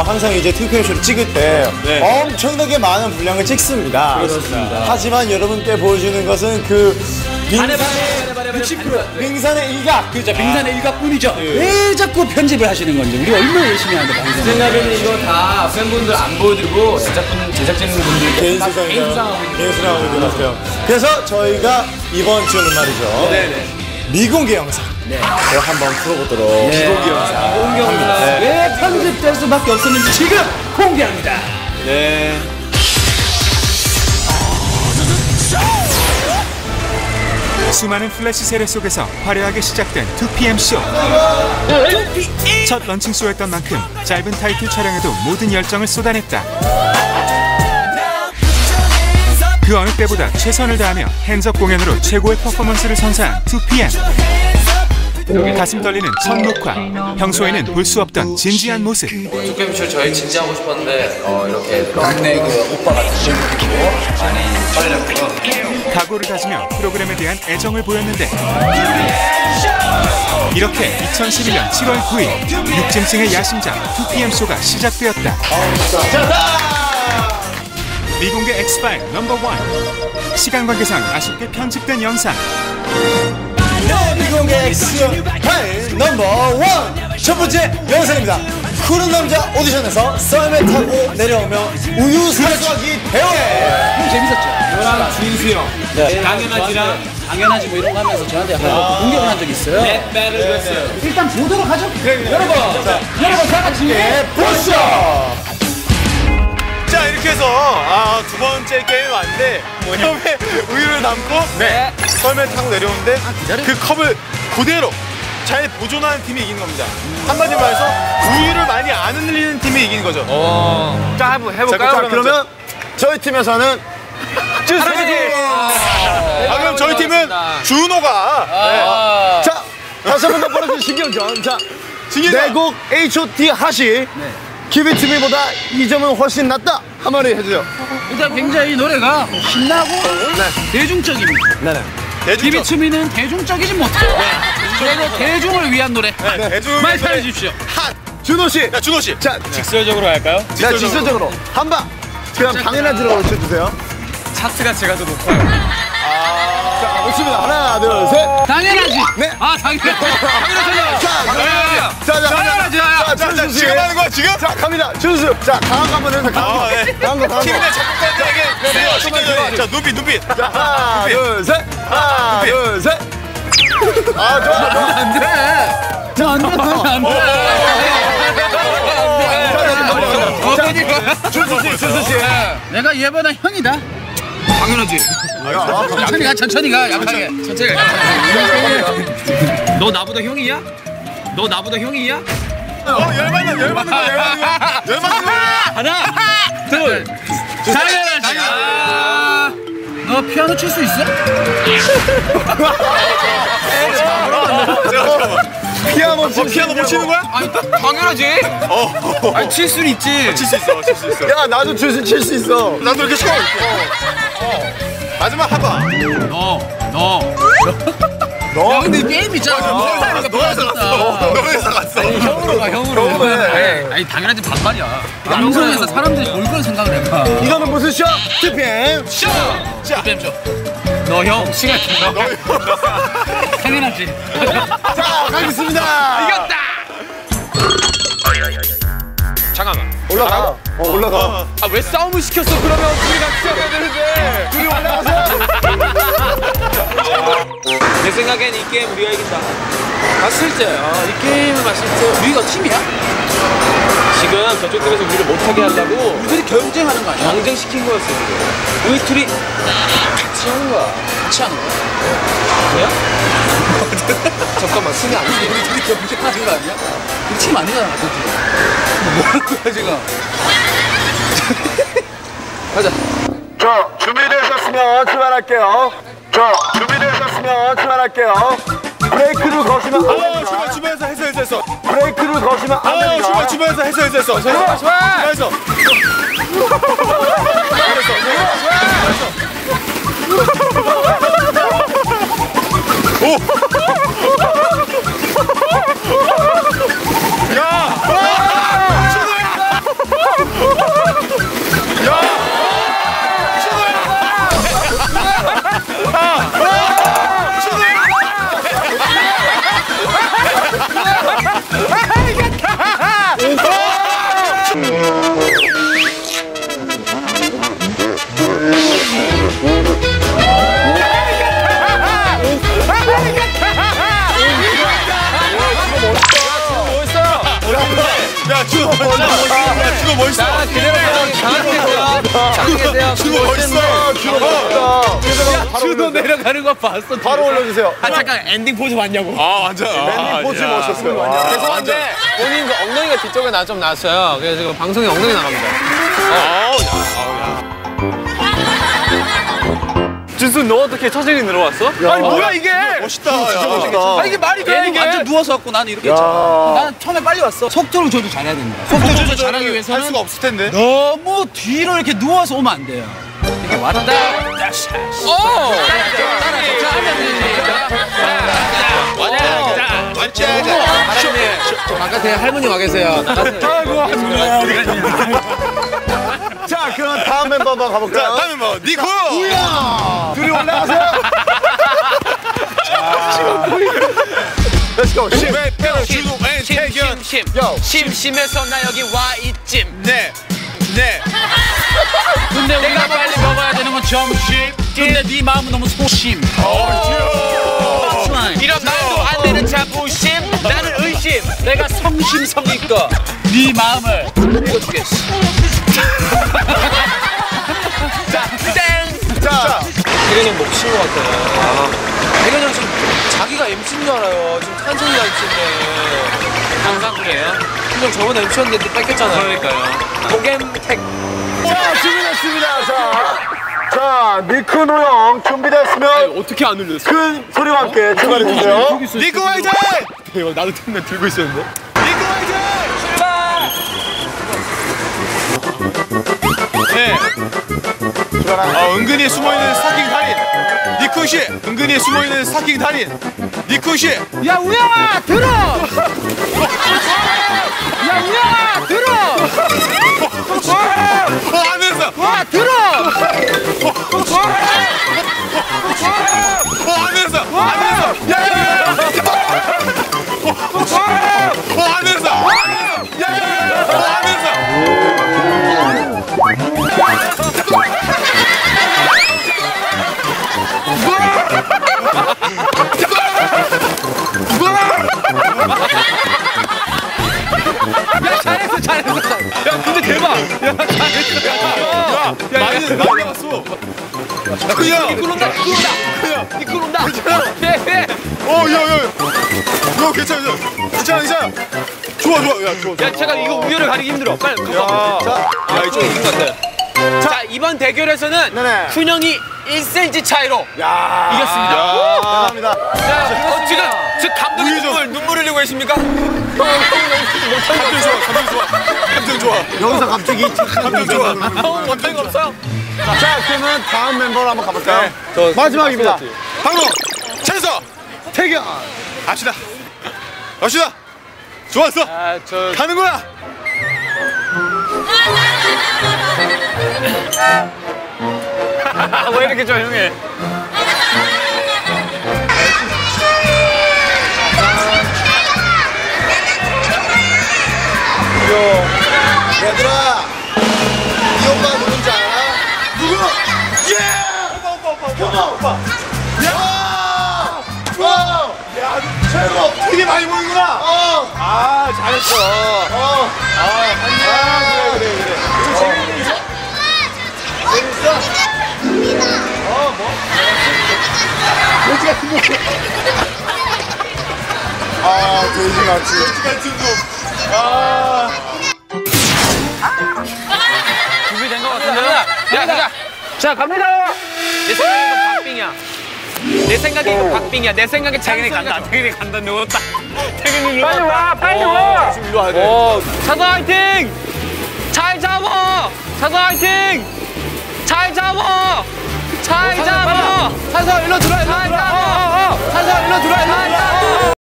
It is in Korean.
어, 항상 이제 TPM쇼를 찍을 때 네. 엄청나게 많은 분량을 찍습니다. 그렇습니다. 하지만 여러분께 보여주는 것은 그 빙, 반에 반에 반에 반에 60% 빙산의 일각. 그죠 빙산의 일각뿐이죠. 왜 자꾸 편집을 하시는 건지 우리 얼마나 열심히 하는데 방송. 생각에는 이거 다 팬분들 안 보여드리고 제작분 제작진분들께 개인 수상하고 있는 개인 수상하고 있는 것 같아요. 그래서 저희가 이번 주는 말이죠. 네네. 미공개 영상. 네. 제가 한번 풀어보도록. 미공개 영상. 공개 영상. 왜 편집될 수밖에 없었는지 지금 공개합니다. 네. 수많은 플래시 세례 속에서 화려하게 시작된 2PM 쇼. 첫 런칭 쇼였던 만큼 짧은 타이틀 촬영에도 모든 열정을 쏟아냈다. 그 어느 때보다 최선을 다하며 핸즈업 공연으로 최고의 퍼포먼스를 선사한 2PM. 가슴 떨리는 첫 녹화. 평소에는 볼 수 없던 진지한 모습. 투캠쇼 저희 진지하고 싶었는데 어, 이렇게 막내 그 오빠 같은 분들고 많이 떨렸고요. 각오를 다지며 프로그램에 대한 애정을 보였는데 이렇게 2011년 7월 9일 육짐승의 야심작 2PM 쇼가 시작되었다. 미공개 엑스파일 넘버 원 시간 관계상 아쉽게 편집된 영상 네, X 파일 넘버 원. 첫 번째 영상입니다. 푸른 남자 오디션에서 썰매 타고 내려오며 우유 사수하기 대회. 재밌었죠. 저랑 준수 형 네. 당연하지랑 당연하지 뭐 이런 거 하면서 저한테 약간 공격을 한 적이 있어요. 네, 배를 했어요. 일단 보도록 하죠. 여러분, 여러분 다 같이 네, 보시죠. 자 이렇게 해서 아, 두 번째 게임이 왔는데 처음에 우유를 담고 네. 썰매 타고 내려오는데 그 컵을 그대로 잘 보존하는 팀이 이기는 겁니다. 한마디로 말해서 우유를 많이 안 흔들리는 팀이 이기는 거죠. 자, 한번 자, 해볼까요? 자, 그러면 저희 팀에서는 아, 그럼 저희 팀은 준호가 아, 자 다시 한번 더 벌어진 신경전. 자 내곡 H.O.T 하시. 키비투비보다 이 점은 훨씬 낫다. 한마디 해주세요. 일단 굉장히 노래가 신나고 대중적입니다. 네네. 대중적 비비추미는 대중적이지 못해요. 그래도 대중을 위한 노래. 대중 많이 사랑해 주십시오. 준호 씨. 야 준호 씨 자, 직설적으로 할까요? 자 직설적으로 한 방. 그냥 당연하지로 외쳐주세요. 차트가 제가 더 높아요. 자, 좋습니다. 하나, 둘, 셋. 당연하지. 네. 아, 당연하지. 당연하지. 자, 자, 자, 자, 당연하지. 자, 자, 자. 지금 하는 거야 지금? 자, 갑니다. 준수. 자, 강한 거 한번 해서 강한 거. 아, 네. 강한 거, 강한 거. 작곡가들에게 시켜줘야 자 눈빛 눈빛 자, 하나, 둘, 셋. 하나, 둘, 셋. 아, 좋아, 좋아. 안 돼. 자, 안 돼. 안 돼. 안 돼. 준수 씨, 준수 씨. 내가 얘보다 형이다. 당연하지. 천천히 가, 천천히 가, 약하게. 천천히 가. 너 나보다 형이야? 너 나보다 형이야? 어 열받는 열받는 거야 열받는 거야 열받는 거야 하나, 둘, 당연하지. 아, 너 피아노 칠 수 있어? 피아노 어, 피아노 못 치는 거야? 아니, 당연하지. 어 아니, 칠 수는 있지. 칠 수 있어 칠 수 있어 야, 나도 칠수 있어. 나도 이렇게 쳐 이렇게 어. 마지막 한 번 너, 너. 너? 야, 근데 게임 있잖아. 너에서 갔어 너에서 갔어 너에서 갔어 형으로 가, 형으로. 형으로 아니, 당연하지 반말이야. 방송에서 사람들이 뭘 그런 생각을 해봐. 이거는 무슨 쇼? TPM. 뱀쇼. 너 형, 시간 너. 당연하지. 자, 가겠습니다. 이겼다. 잠깐만. 올라가. 어, 올라가. 아, 왜 싸움을 시켰어? 그러면 둘이 같이 하면 되는데. 둘이 올라가세요. 내 생각엔 이 게임 우리가 이긴다. 봤을 때, 아, 이 게임을 봤을 때. 우리가 팀이야? 지금 저쪽 팀에서 우리를 못하게 하려고 우리들이 경쟁하는 거 아니야? 경쟁시킨 거였어, 우리. 우리 둘이 같이 하는 거야. 같이 하는 거야. 뭐야? 잠깐만, 승이 안 돼. 우리 둘이 경쟁하는 거 아니야? 우리 팀 아니잖아, 같은 팀. 뭐 하는 거야, 지금? 가자. 자, 준비되셨으면 출발할게요. 자, 준비되셨으면 출발할게요. 브레이크를 거시면 됩니다. 주변 주변에서 했어 했어 했어 브레이크를 거시면 안어 됩니다. 주변 주변에서 했어 했어 했어 좋아, 좋아. 주변에서 야! 야, 지금 뭐야? 준호 멋있어. 자, 그대로 강하게 계세요. 준호 멋있어. 준호. 준호 내려가는 거 봤어. 바로 올려주세요. 아 잠깐 엔딩 포즈 봤냐고. 아, 완전. 아, 포즈 야. 멋있었어요. 아, 죄송한데 본인 그 엉덩이가 뒤쪽에 나좀 나왔어요. 그래서 지금 방송에 엉덩이 나갑니다. 준수 너 어떻게 천천히 들어왔어? 아니, 뭐야, 이게? 멋있다. 진짜 멋있다. 아 이게 말이 돼 이게? 완전 누워서 갖고 나는 이렇게 했잖아. 나는 처음에 빨리 왔어. 속도를 줘도 잘해야 됩니다. 속도 조절 잘하기 할 위해서는 수가 없을 텐데. 너무 뒤로 이렇게 누워서 오면 안 돼요. 이렇게 왔다. 오. 하면 되지. 자, 바깥에 할머니 와 계세요. 나가세요. 자, 그럼 다음 멤버 한번 자, 가볼까요? 다음에 뭐, 니코! 둘이 올라가세요. Let's go. 엔, 태견. 심심해서 나 여기 와 있찜. 네. 네. 근데 우리가 빨리 먹어야 되는 건 점심. 근데 네 마음은 너무 소심. 이런 말도 안 되는 자부심. 나는 의심. 내가 성심성의껏 네 마음을 읽어주겠어. 자, 땡. 자, 형 목친 것 같아. 태균이 형 지금 자기가 MC인 줄 알아요. 지금 탄성이가 MC인데. 항상 그래요. 형 저번에 MC였는데 또 뺏겼잖아요. 그러니까요. 도겜택. 자, 준비됐습니다. 자, 자, 니크 노 형 준비됐으면 어떻게 안 울렸어? 큰 소리와 함께 출발해 주세요. 니코 화이팅! 대박, 나도 맨날 들고 있었는데. 네. 어, 은근히 숨어있는 스타킹 달인. 니쿠 씨, 은근히 숨어있는 스타킹 달인. 니쿠 씨. 야 우영아 들어! 야, 많이, 많이 나갔어. 그야. 이끌온다 이끌온다 이끌온다 예예 어, 야, 야. 야, 괜찮아, 괜찮아. 괜찮아, 괜찮아. 좋아, 좋아. 야, 좋아. 야 제가 이거 우열을 가리기 힘들어 빨리 그거 자, 야 이쪽 이긴 것 같아 자 이번 대결에서는 네네. 훈영이 1cm 차이로 야, 이겼습니다 감사합니다. 자 어, 지금 지금 감독님 계십니까? 감정 좋아, 감정 좋아. 감정 좋아. 여기서 갑자기 감정 좋아. 형 못한 거 없어요? 자, 그러면 다음 멤버로 한번 가볼까요? 마지막입니다. 방로 찬서 태경. 갑시다. 갑시다. 좋았어. 아 저 가는 거야. 왜 이렇게 조용해? 얘들아, 이 오빠 누군지 알아? 누구? 예! 오빠, 오빠, 오빠, 오빠, 오빠. 야! 와! 야, 최고! 되게 많이 보이구나. 어. 아 잘했어. 어. 아 안녕. 그래 그래 그래. 아, 돼지 같이. 같은 놈. 아. 준비된 것 같은데요? 야, 가자. 자, 갑니다. 내 생각에 이건 박빙이야. 내 생각에 이건 박빙이야. 내 생각에 자기네 간다. 자기네 간다. 누웠다. 태균이 일로 빨리 와. 빨리 와. 지금 일로 와야 돼. 어, 차서 화이팅! 잘 잡아! 차서 화이팅! 잘 잡아! 잘 잡아! 차서 일로 들어와. 잘 잡아! 차서 일로 들어와. 잘 잡아!